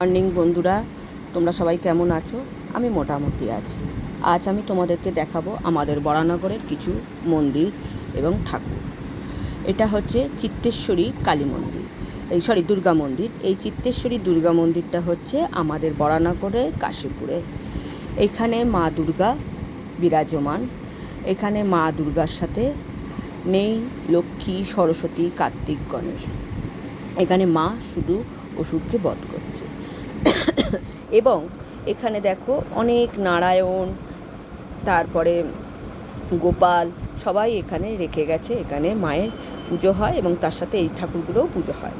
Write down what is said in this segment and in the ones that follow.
Morning বন্ধুরা। তোমরা সবাই কেমন আছো? আমি মোটামুটি আছি। আজ আমি তোমাদেরকে দেখাবো আমাদের বরানগরের কিছু মন্দির এবং ঠাকুর। এটা হচ্ছে চিত্তেশ্বরী কালী মন্দির। এই সরি দুর্গা মন্দির। এই চিত্তেশ্বরী দুর্গা মন্দিরটা হচ্ছে আমাদের বরানগরে কাশীপুরে। এখানে মা দুর্গা বিরাজমান। এখানে মা দুর্গার সাথে নেই লক্ষ্মী, সরস্বতী, কার্তিক, গণেশ। এখানে মা শুধু অসুরকে বধ করছে। এবং এখানে দেখো অনেক নারায়ণ, তারপরে গোপাল সবাই এখানে রেখে গেছে, এখানে মায়ের পুজো হয় এবং তার সাথে এই ঠাকুরগুলোও পুজো হয়।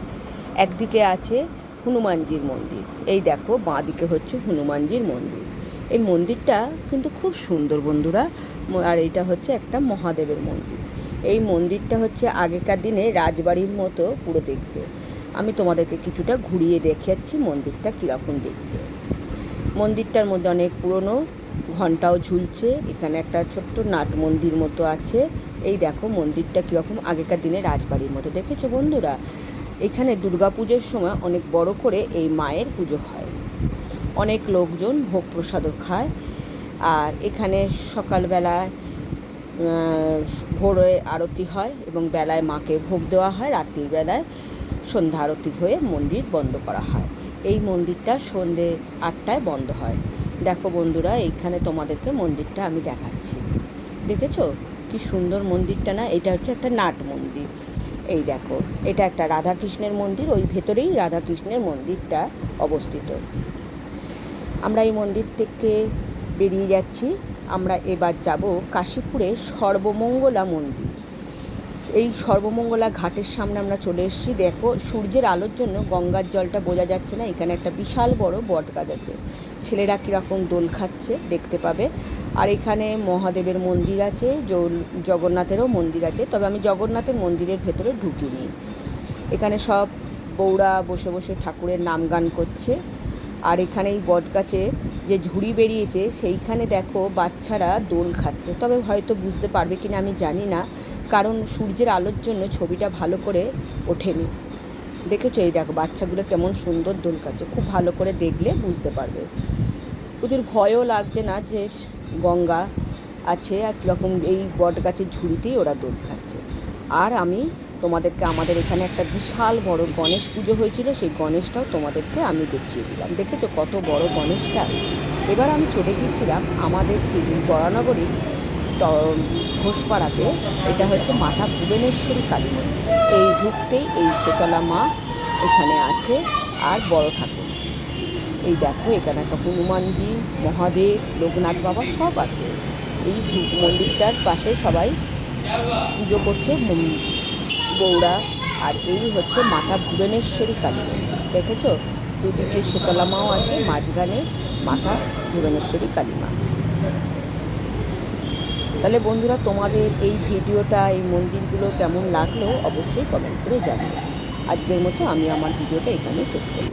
একদিকে আছে হনুমানজির মন্দির, এই দেখো বাঁ দিকে হচ্ছে হনুমানজির মন্দির। এই মন্দিরটা কিন্তু খুব সুন্দর বন্ধুরা, আর এইটা হচ্ছে একটা মহাদেবের মন্দির। এই মন্দিরটা হচ্ছে আগেকার দিনে রাজবাড়ির মতো পুরো দেখতে। আমি তোমাদেরকে কিছুটা ঘুরিয়ে দেখাচ্ছি মন্দিরটা কীরকম দেখতে। মন্দিরটার মধ্যে অনেক পুরনো ঘন্টাও ঝুলছে, এখানে একটা ছোট্ট নাট মন্দির মতো আছে। এই দেখো মন্দিরটা কীরকম আগেকার দিনে রাজবাড়ির মতো। দেখেছ বন্ধুরা? এখানে দুর্গা পুজোর সময় অনেক বড় করে এই মায়ের পুজো হয়। অনেক লোকজন ভোগ প্রসাদও খায়। আর এখানে সকালবেলায় ভোরে আরতি হয় এবং বেলায় মাকে ভোগ দেওয়া হয়, রাত্রির বেলায় সন্ধ্যা আরতি হয়ে মন্দির বন্ধ করা হয়। এই মন্দিরটা সন্ধে আটটায় বন্ধ হয়। দেখো বন্ধুরা, এইখানে তোমাদেরকে মন্দিরটা আমি দেখাচ্ছি। দেখেছ? কি সুন্দর মন্দিরটা না? এটা হচ্ছে একটা নাট মন্দির। এই দেখো, এটা একটা রাধাকৃষ্ণের মন্দির, ওই ভেতরেই রাধাকৃষ্ণের মন্দিরটা অবস্থিত। আমরা এই মন্দির থেকে বেরিয়ে যাচ্ছি। আমরা এবার যাব কাশীপুরে সর্বমঙ্গলা মন্দির। এই সর্বমঙ্গলা ঘাটের সামনে আমরা চলে এসেছি। দেখো, সূর্যের আলোর জন্য গঙ্গার জলটা বোঝা যাচ্ছে না। এখানে একটা বিশাল বড় বট গাছ আছে। ছেলেরা কীরকম দোল খাচ্ছে দেখতে পাবে। আর এখানে মহাদেবের মন্দির আছে জগন্নাথেরও মন্দির আছে। তবে আমি জগন্নাথের মন্দিরের ভেতরে ঢুকিনি। এখানে সব বৌরা বসে বসে ঠাকুরের নাম গান করছে। আর এখানে এই বট গাছে যে ঝুড়ি বেরিয়েছে, সেইখানে দেখো বাচ্চারা দোল খাচ্ছে। তবে হয়তো বুঝতে পারবে কিনা আমি জানি না। কারণ সূর্যের আলোর জন্য ছবিটা ভালো করে ওঠেনি। দেখেছ? এই দেখো, বাচ্চাগুলো কেমন সুন্দর দোল খাচ্ছে খুব ভালো করে দেখলে বুঝতে পারবে। ওদের ভয়ও লাগছে না যে গঙ্গা আছে আর কীরকম এই বট গাছের ঝুড়িতেই ওরা দোল খাচ্ছে আর আমি তোমাদেরকে, আমাদের এখানে একটা বিশাল বড় গণেশ পুজো হয়েছিল, সেই গণেশটাও তোমাদেরকে আমি দেখিয়ে দিলাম। দেখেছ কত বড় গণেশটা? এবার আমি চলে গিয়েছিলাম আমাদের বরানগরী ঘোষপাড়াতে, এটা হচ্ছে মাতা ভুবনেশ্বরী কালী মন্দির। এই ঢুকতেই এই শীতলা মা এখানে আছে আর বড় ঠাকুর। এই দেখো, এখানে একটা হনুমানজি, মহাদেব, লোকনাথ বাবা সব আছে। এই মন্দিরটার পাশে সবাই পুজো করছে বৌরা আর এই হচ্ছে মাতা ভুবনেশ্বরী কালী মন্দির। দেখেছ? দুদিকে শীতলা মাও আছে, মাঝখানে মাতা ভুবনেশ্বরী কালী মা। তাহলে বন্ধুরা, তোমাদের এই ভিডিওটা, এই মন্দিরগুলো কেমন লাগল অবশ্যই কমেন্ট করে জানাবে আজকের মতো আমি আমার ভিডিওটা এখানে শেষ করি